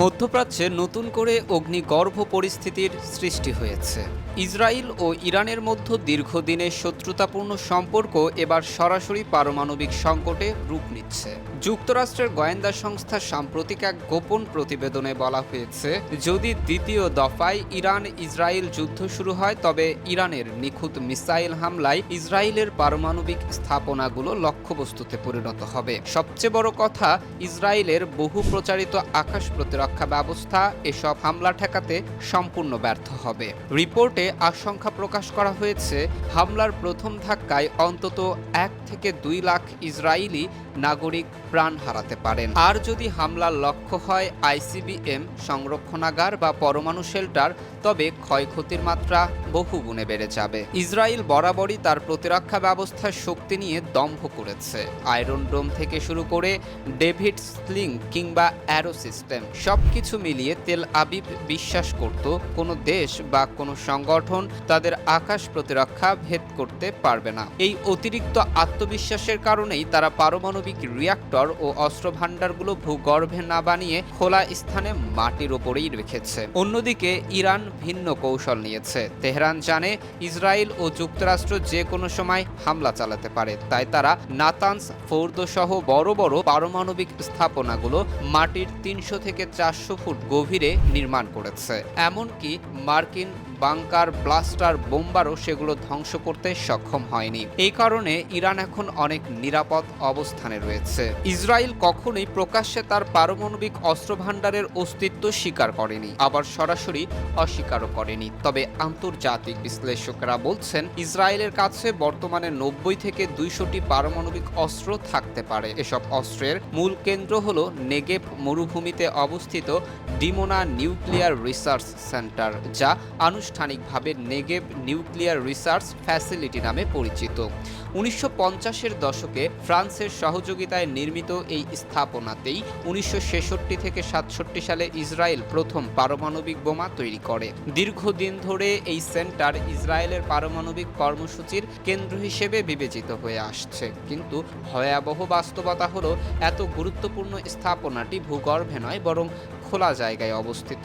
মধ্যপ্রাচ্যে নতুন করে অগ্নিগর্ভ পরিস্থিতির সৃষ্টি হয়েছে। ইসরায়েল ও ইরানের মধ্যে দীর্ঘদিনের শত্রুতাপূর্ণ সম্পর্ক এবার সরাসরি পারমাণবিক সংকটে রূপ নিচ্ছে। যুক্তরাষ্ট্রের গোয়েন্দা সংস্থা সাম্প্রতিক এক গোপন প্রতিবেদনে বলা হয়েছে, যদি দ্বিতীয় দফায় ইরান ইসরায়েল যুদ্ধ শুরু হয়, তবে ইরানের নিখুঁত মিসাইল হামলায় ইসরায়েলের পারমাণবিক স্থাপনাগুলো লক্ষ্যবস্তুতে পরিণত হবে। সবচেয়ে বড় কথা, ইসরায়েলের বহু প্রচারিত আকাশ প্রতিরক্ষা ব্যবস্থা এসব হামলা ঠেকাতে সম্পূর্ণ ব্যর্থ হবে। রিপোর্টে আশঙ্কা প্রকাশ করা হয়েছে, হামলার প্রথম ধাক্কায় অন্তত এক থেকে দুই লাখ ইসরায়েলি নাগরিক প্রাণ হারাতে পারেন। আর যদি হামলার লক্ষ্য হয় আইসিবিএম, সংরক্ষণাগার বা পরমাণু শেল্টার, তবে ক্ষয়ক্ষতির মাত্রা বহু গুণে বেড়ে যাবে। ইসরায়েল বরাবরই তার প্রতিরক্ষা ব্যবস্থার শক্তি নিয়ে দম্ভ করেছে। আয়রন ডোম থেকে শুরু করে ডেভিড স্লিং কিংবা অ্যারো সিস্টেম, সবকিছু মিলিয়ে তেল আবিব বিশ্বাস করত, কোনো দেশ বা কোনো সংগঠন তাদের আকাশ প্রতিরক্ষা ভেদ করতে পারবে না। এই অতিরিক্ত আত্মবিশ্বাসের কারণেই তারা পারমাণবিক রিয়াক্টর ও অস্ত্র ভাণ্ডারগুলো ভূগর্ভে না বানিয়ে খোলা স্থানে মাটির ওপরেই রেখেছে। অন্যদিকে, ইরান ভিন্ন কৌশল নিয়েছে। তেহরান জানে ইসরায়েল ও যুক্তরাষ্ট্র যে কোনো সময় হামলা চালাতে পারে। তাই তারা নাতানস ফৌর্দ সহ বড় বড় পারমাণবিক স্থাপনাগুলো মাটির তিনশো থেকে চারশো ফুট গভীরে নির্মাণ করেছে। এমনকি মার্কিন বাংকার, ব্লাস্টার, বোম্বারও সেগুলো ধ্বংস করতে সক্ষম হয়নি। এই কারণে ইরান এখন অনেক নিরাপদ অবস্থানে রয়েছে। ইসরায়েল কখনোই প্রকাশ্যে তার পারমাণবিক অস্ত্র ভাণ্ডারের অস্তিত্ব স্বীকার করেনি, আবার সরাসরি অস্বীকারও করেনি। তবে আন্তর্জাতিক বিশ্লেষকরা বলছেন, ইসরায়েলের কাছে বর্তমানে নব্বই থেকে দুইশোটি পারমাণবিক অস্ত্র থাকতে পারে। এসব অস্ত্রের মূল কেন্দ্র হল নেগেভ মরুভূমিতে অবস্থিত ডিমোনা নিউক্লিয়ার রিসার্চ সেন্টার, যা আনুষ্ঠানিকভাবে নেগেভ নিউক্লিয়ার রিসার্চ ফ্যাসিলিটি নামে পরিচিত। উনিশশো পঞ্চাশের দশকে ফ্রান্সের সহযোগিতায় নির্মিত এই স্থাপনাতেই উনিশশো ছেষট্টি থেকে সাতষট্টি সালে ইসরায়েল প্রথম পারমাণবিক বোমা তৈরি করে। দীর্ঘদিন ধরে এই সেন্টার ইসরায়েলের পারমাণবিক কর্মসূচির কেন্দ্র হিসেবে বিবেচিত হয়ে আসছে। কিন্তু ভয়াবহ বাস্তবতা হলো এত গুরুত্বপূর্ণ স্থাপনাটি ভূগর্ভে নয়, বরং খোলা জায়গায় অবস্থিত।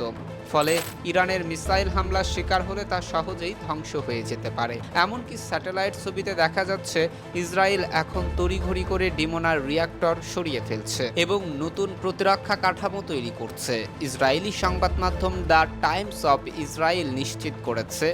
ফলে ইরানের মিসাইল হামলার শিকার হলে তা সহজেই ধ্বংস হয়ে যেতে পারে। এমনকি স্যাটেলাইট ছবিতে দেখা যাচ্ছে, ইসরায়েল এখন তড়িঘড়ি করে ডিমোনার রিয়াক্টর সরিয়ে ফেলছে এবং নতুন প্রতিরক্ষা কাঠামো তৈরি করছে। ইসরায়েলি সংবাদ মাধ্যম দ্য টাইমস অফ ইসরায়েল নিশ্চিত করেছে,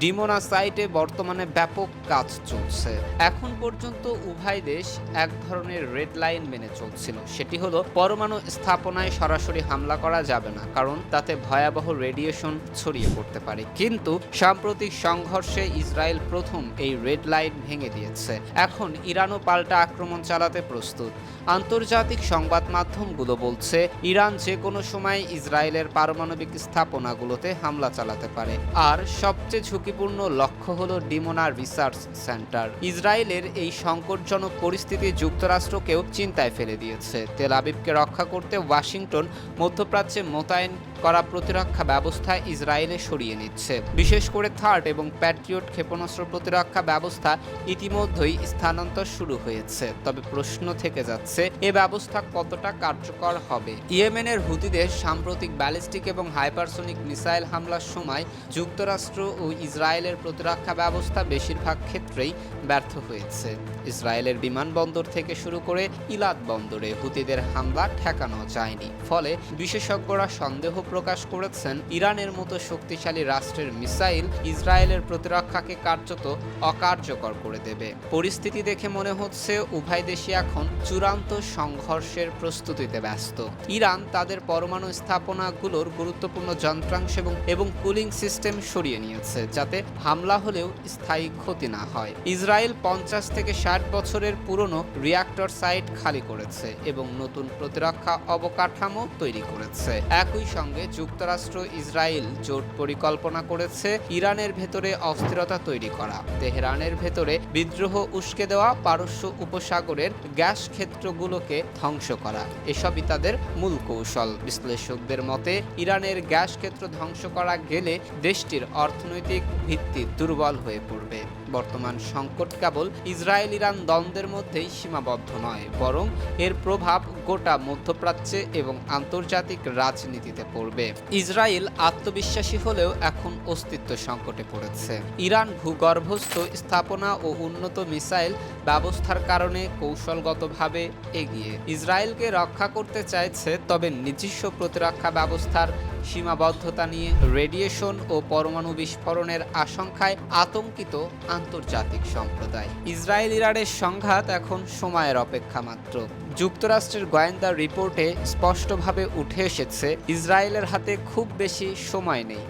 ডিমোনা সাইটে বর্তমানে ব্যাপক কাজ চলছে। এখন পর্যন্ত উভয় দেশ এক ধরনের রেড লাইন মেনে চলছিল। সেটি হলো, পরমাণু স্থাপনায় সরাসরি হামলা করা যাবে না, কারণ তাতে ভয়াবহ রেডিয়েশন ছড়িয়ে পড়তে পারে। কিন্তু সাম্প্রতিক সংঘর্ষে ইসরায়েল প্রথম এই রেড লাইন ভেঙে দিয়েছে। এখন ইরানও পাল্টা আক্রমণ চালাতে প্রস্তুত। আন্তর্জাতিক সংবাদ মাধ্যমগুলো বলছে, ইরান যে কোনো সময় ইসরায়েলের পারমাণবিক স্থাপনাগুলোতে হামলা চালাতে পারে। আর সবচেয়ে ঝুঁকিপূর্ণ লক্ষ্য হল ডিমোনা রিসার্চ সেন্টার। ইসরায়েলের এই সংকটজনক পরিস্থিতি যুক্তরাষ্ট্রকেও চিন্তায় ফেলে দিয়েছে। তেল আবিবকে রক্ষা করতে ওয়াশিংটন, মধ্যপ্রাচ্যে মোতায়েন করা প্রতিরক্ষা ব্যবস্থা ইসরায়েলে সরিয়ে নিচ্ছে। বিশেষ করে থার্ড এবং প্যাট্রিয়ট ক্ষেপণাস্ত্র প্রতিরক্ষা ব্যবস্থা ইতিমধ্যেই স্থানান্তর শুরু হয়েছে। তবে প্রশ্ন থেকে যাচ্ছে, এ ব্যবস্থা কতটা কার্যকর হবে? ইয়েমেনের হুতিদের সাম্প্রতিক ব্যালিস্টিক এবং হাইপারসোনিক মিসাইল হামলার সময় যুক্তরাষ্ট্র ও ইসরায়েলের প্রতিরক্ষা ব্যবস্থা বেশিরভাগ ক্ষেত্রেই ব্যর্থ হয়েছে। ইসরায়েলের বিমানবন্দর থেকে শুরু করে ইলাদ বন্দরে হুতিদের হামলা ঠেকানো যায়নি। ফলে বিশেষজ্ঞরা সন্দেহ প্রকাশ করেছেন ইরানের মতো শক্তিশালী রাষ্ট্রের মিসাইল ইসরায়েলের প্রতিরক্ষাকে কার্যত অকার্যকর করে দেবে। পরিস্থিতি দেখে মনে হচ্ছে উভয় দেশই এখন চূড়ান্ত সংঘর্ষের প্রস্তুতিতে ব্যস্ত। ইরান তাদের পরমাণু স্থাপনাগুলোর গুরুত্বপূর্ণ যন্ত্রাংশ এবং এবং কুলিং সিস্টেম সরিয়ে নিয়েছে, যাতে হামলা হলেও স্থায়ী ক্ষতি না হয়। ইসরায়েল পঞ্চাশ থেকে ষাট বছরের পুরনো রিয়াক্টর সাইট খালি করেছে এবং নতুন প্রতিরক্ষা অবকাঠামো তৈরি করেছে। একই সঙ্গে যুক্তরাষ্ট্র ইসরায়েল জোট পরিকল্পনা করেছে ইরানের ভেতরে অস্থিরতা তৈরি করা। তেহরানের ভেতরে বিদ্রোহ উস্কে দেওয়া পারস্য উপসাগরের গ্যাস ক্ষেত্রগুলোকে ধ্বংস করা। এসবই তাদের মূল কৌশল। বিশ্লেষকদের মতে, ইরানের গ্যাস ক্ষেত্র ধ্বংস করা গেলে দেশটির অর্থনৈতিক ভিত্তি দুর্বল হয়ে পড়বে। বর্তমান সংকট কেবল ইসরায়েল ইরান দ্বন্দ্বের মধ্যেই সীমাবদ্ধ নয়, বরং এর প্রভাব গোটা মধ্যপ্রাচ্যে এবং আন্তর্জাতিক রাজনীতিতে পড়বে। ইসরায়েল আত্মবিশ্বাসী হলেও এখন অস্তিত্ব সংকটে পড়েছে। ইরান ভূগর্ভস্থ স্থাপনা ও উন্নত মিসাইল ব্যবস্থার কারণে কৌশলগতভাবে এগিয়ে। ইসরায়েলকে রক্ষা করতে চাইছে, তবে নিজস্ব প্রতিরক্ষা ব্যবস্থার সীমাবদ্ধতা নিয়ে রেডিয়েশন ও পরমাণু বিস্ফোরণের আশঙ্কায় আতঙ্কিত আন্তর্জাতিক সম্প্রদায়। ইসরায়েল ইরানের সংঘাত এখন সময়ের অপেক্ষা মাত্র। যুক্তরাষ্ট্রের গোয়েন্দা রিপোর্টে স্পষ্টভাবে উঠে এসেছে, ইসরায়েলের হাতে খুব বেশি সময় নেই।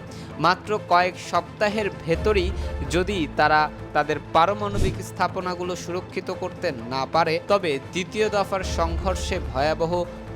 মাত্র কয়েক সপ্তাহের ভেতরই যদি তারা তাদের পারমাণবিক স্থাপনাগুলো সুরক্ষিত করতে না পারে, তবে দ্বিতীয় দফার সংঘর্ষে ভয়াবহ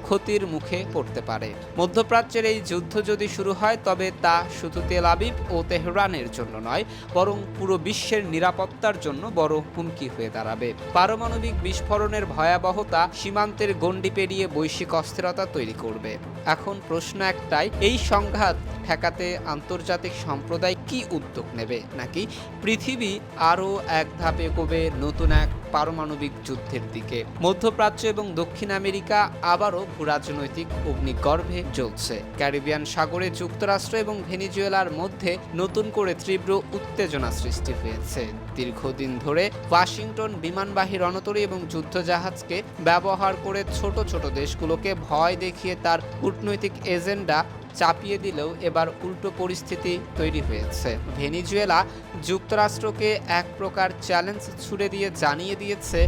ক্ষতির মুখে পড়তে পারে। মধ্যপ্রাচ্যের এই যুদ্ধ যদি শুরু হয়, তবে তা শুধু তেল আবিব ও তেহরানের জন্য নয়, বরং পুরো বিশ্বের নিরাপত্তার জন্য বড় হুমকি হয়ে দাঁড়াবে। পারমাণবিক বিস্ফোরণের ভয়াবহতা সীমান্তের গণ্ডি পেরিয়ে বৈশ্বিক অস্থিরতা তৈরি করবে। এখন প্রশ্ন একটাই, এই সংঘাত ঠেকাতে আন্তর্জাতিক সম্প্রদায় কি উদ্যোগ নেবে? নাকি পৃথিবী আরও এক ধাপে এগোবে নতুন এক পারমাণবিক যুদ্ধের দিকে। মধ্যপ্রাচ্য এবং দক্ষিণ আমেরিকা আবারও ভূরাজনৈতিক অগ্নিগর্ভে জ্বলছে। ক্যারিবিয়ান সাগরে যুক্তরাষ্ট্র এবং ভেনিজুয়েলার মধ্যে নতুন করে তীব্র উত্তেজনা সৃষ্টি হয়েছে। দীর্ঘদিন ধরে ওয়াশিংটন বিমানবাহী রণতরী এবং যুদ্ধজাহাজকে ব্যবহার করে ছোট ছোট দেশগুলোকে ভয় দেখিয়ে তার কূটনৈতিক এজেন্ডা চাপিয়ে দিলেও এবার উল্টো পরিস্থিতি তৈরি হয়েছে। ভেনিজুয়েলা যুক্তরাষ্ট্রকে এক প্রকার চ্যালেঞ্জ ছুড়ে দিয়ে জানিয়ে দিয়েছে,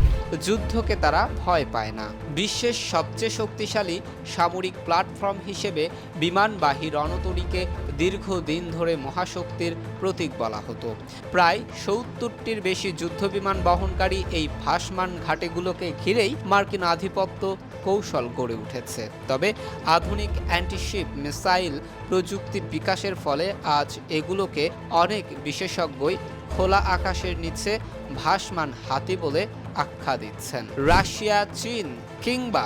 যুদ্ধকে তারা ভয় পায় না। বিশ্বের সবচেয়ে শক্তিশালী সামরিক প্ল্যাটফর্ম হিসেবে বিমানবাহী রণতরীকে দীর্ঘদিন ধরে মহাশক্তির প্রতীক বলা হতো। প্রায় সত্তরটির বেশি যুদ্ধবিমান বহনকারী এই ভাসমান ঘাটেগুলোকে ঘিরেই মার্কিন আধিপত্য কৌশল গড়ে উঠেছে। তবে আধুনিক অ্যান্টিশিপ মিসাইল প্রযুক্তির বিকাশের ফলে আজ এগুলোকে অনেক বিশেষজ্ঞই খোলা আকাশের নিচে ভাসমান হাতি বলে আখ্যা দিচ্ছেন। রাশিয়া, চীন কিংবা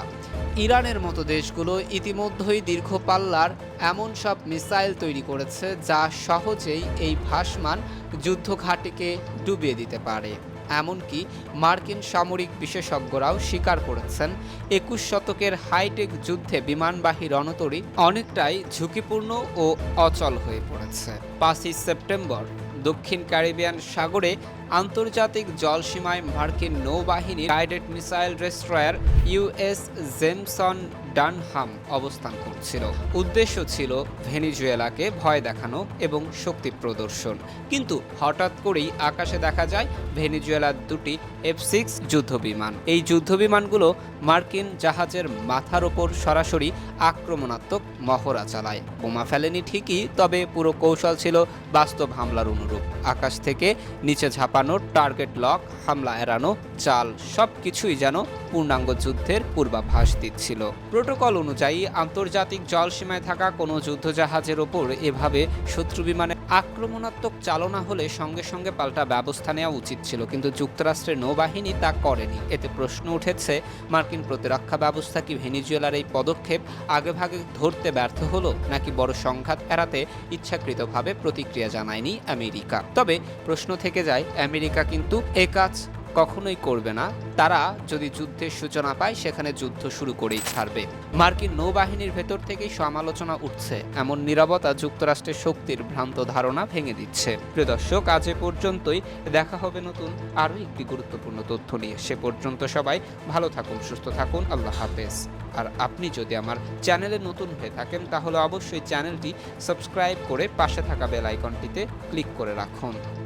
ইরানের মতো দেশগুলো ইতিমধ্যেই দীর্ঘ পাল্লার এমন সব মিসাইল তৈরি করেছে যা সহজেই এই ভাসমান যুদ্ধঘাটিকে ডুবিয়ে দিতে পারে। এমনকি মার্কিন সামরিক বিশেষজ্ঞরাও স্বীকার করেছেন, একুশ শতকের হাইটেক যুদ্ধে বিমানবাহী রণতরী অনেকটাই ঝুঁকিপূর্ণ ও অচল হয়ে পড়েছে। পাঁচই সেপ্টেম্বর দক্ষিণ ক্যারিবিয়ান সাগরে আন্তর্জাতিক জলসীমায় মার্কিন নৌবাহিনীর guided missile destroyer US Jameson Dunham অবস্থান করছিল। উদ্দেশ্য ছিল ভেনিজুয়েলাকে ভয় দেখানো এবং শক্তি প্রদর্শন। কিন্তু হঠাৎ করেই আকাশে দেখা যায় ভেনিজুয়েলার দুটি এফ সিক্স যুদ্ধবিমান। এই যুদ্ধবিমানগুলো মার্কিন জাহাজের মাথার ওপর সরাসরি আক্রমণাত্মক মহড়া চালায়। বোমা ফেলেনি ঠিকই, তবে পুরো কৌশল ছিল বাস্তব হামলার অনুরূপ। আকাশ থেকে নিচে ঝাঁপানো টার্গেট লক হামলা এড়ানো চাল সব কিছুই যেন পূর্ণাঙ্গ যুদ্ধের পূর্বাভাস দিচ্ছিল। প্রোটোকল অনুযায়ী, আন্তর্জাতিক জলসীমায় থাকা কোনো যুদ্ধজাহাজের ওপর এভাবে শত্রু বিমানে আক্রমণাত্মক চালনা হলে সঙ্গে সঙ্গে পাল্টা ব্যবস্থা নেওয়া উচিত ছিল, কিন্তু যুক্তরাষ্ট্রের নৌবাহিনী তা করেনি। এতে প্রশ্ন উঠেছে, মার্কিন প্রতিরক্ষা ব্যবস্থা কি ভেনিজুয়েলার এই পদক্ষেপ আগেভাগে ধরতে ব্যর্থ হলো, নাকি বড় সংঘাত এড়াতে ইচ্ছাকৃতভাবে প্রতিক্রিয়া জানায়নি আমেরিকা? তবে প্রশ্ন থেকে যায়, আমেরিকা কিন্তু এ কাজ কখনোই করবে না। তারা যদি যুদ্ধের সূচনা পায়, সেখানে যুদ্ধ শুরু করেই ছাড়বে। মার্কিন নৌবাহিনীর ভেতর থেকেই সমালোচনা উঠছে। এমন নিরবতা যুক্তরাষ্ট্রের শক্তির ভ্রান্ত ধারণা ভেঙে দিচ্ছে। প্রিয় দর্শক, আজ এ পর্যন্তই। দেখা হবে নতুন আরও একটি গুরুত্বপূর্ণ তথ্য নিয়ে। সে পর্যন্ত সবাই ভালো থাকুন, সুস্থ থাকুন। আল্লাহ হাফেজ। আর আপনি যদি আমার চ্যানেলে নতুন হয়ে থাকেন, তাহলে অবশ্যই চ্যানেলটি সাবস্ক্রাইব করে পাশে থাকা বেল আইকনটিতে ক্লিক করে রাখুন।